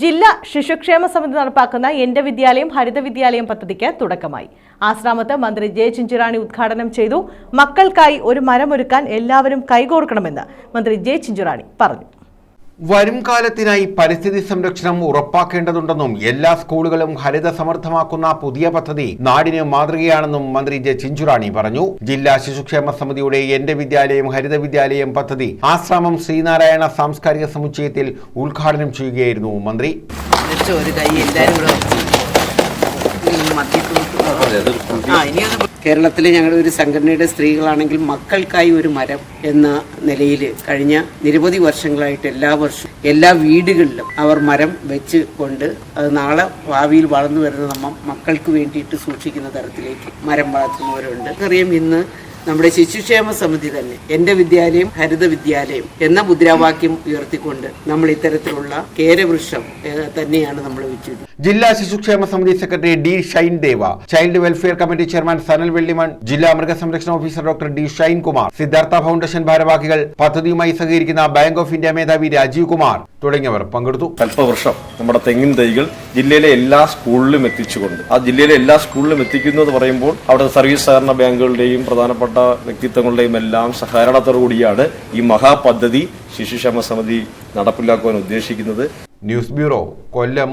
ജില്ലാ ശിശുക്ഷേമ സമിതി നടപ്പാക്കുന്ന എന്റെ വിദ്യാലയം ഹരിത വിദ്യാലയം പദ്ധതിക്ക് തുടക്കമായി. ആശ്രാമത്ത് മന്ത്രി ജെ ചിഞ്ചുറാണി ഉദ്ഘാടനം ചെയ്തു. മക്കൾക്കായി ഒരു മരമൊരുക്കാൻ എല്ലാവരും കൈകോർക്കണമെന്ന് മന്ത്രി ജെ ചിഞ്ചുറാണി പറഞ്ഞു. വരും കാലത്തിനായി പരിസ്ഥിതി സംരക്ഷണം ഉറപ്പാക്കേണ്ടതുണ്ടെന്നും എല്ലാ സ്കൂളുകളും ഹരിത സമർത്ഥമാക്കുന്ന പുതിയ പദ്ധതി നാടിന് മാതൃകയാണെന്നും മന്ത്രി ജെ ചിഞ്ചുറാണി പറഞ്ഞു. ജില്ലാ ശിശുക്ഷേമ സമിതിയുടെ എന്റെ വിദ്യാലയം ഹരിത വിദ്യാലയം പദ്ധതി ആശ്രമം ശ്രീനാരായണ സാംസ്കാരിക സമുച്ചയത്തിൽ ഉദ്ഘാടനം ചെയ്യുകയായിരുന്നു മന്ത്രി. ഒരു കൈ എല്ലാവരും കേരളത്തിലെ ഞങ്ങളുടെ ഒരു സംഘടനയുടെ സ്ത്രീകളാണെങ്കിൽ മക്കൾക്കായി ഒരു മരം എന്ന നിലയിൽ കഴിഞ്ഞ നിരവധി വർഷങ്ങളായിട്ട് എല്ലാ വർഷവും എല്ലാ വീടുകളിലും അവർ മരം വെച്ച് കൊണ്ട് അത് നാളെ ഭാവിയിൽ വളർന്നു വരുന്ന നമ്മ മക്കൾക്ക് വേണ്ടിയിട്ട് സൂക്ഷിക്കുന്ന തരത്തിലേക്ക് മരം വളർത്തുന്നവരുണ്ട്. അറിയാം ഇന്ന് നമ്മുടെ ശിശുക്ഷേമ സമിതി തന്നെ എന്റെ വിദ്യാലയം ഹരിത വിദ്യാലയം എന്ന മുദ്രാവാക്യം ഉയർത്തിക്കൊണ്ട് നമ്മൾ ഇത്തരത്തിലുള്ള കേരവൃക്ഷം തന്നെയാണ് നമ്മൾ വെച്ചത് ജില്ലാ ശിശുക്ഷേമ സമിതി secretary D Shine Deva child welfare committee chairman Sanal Vellimon ജില്ലാ മൃഗസംരക്ഷണ officer doctor D Shine Kumar Siddhartha foundation ഭാരവാഹികൾ പദ്ധതിയുമായി സഹകരിക്കുന്ന ബാങ്ക് ഓഫ് ഇന്ത്യ മേധാവി രാജീവ് കുമാർ തുടങ്ങിയവർ പങ്കെടുത്തു. കൽപ്പവൃക്ഷം നമ്മുടെ തെങ്ങിൻ തൈകൾ ജില്ലയിലെ എല്ലാ സ്കൂളിലും എത്തിച്ചുകൊണ്ട് ആ ജില്ലയിലെ എല്ലാ സ്കൂളിലും എത്തിക്കുന്നു എന്ന് പറയുമ്പോൾ അവിടെ സർവീസ് സഹകരണ ബാങ്കുകളുടെയും പ്രധാനപ്പെട്ട വ്യക്തിത്വങ്ങളുടെയും എല്ലാം സഹകരണത്തോടുകൂടിയാണ് ഈ മഹാപദ്ധതി ശിശുക്ഷേമ സമിതി നടപ്പിലാക്കുവാൻ ഉദ്ദേശിക്കുന്നത്. News bureau Kollam.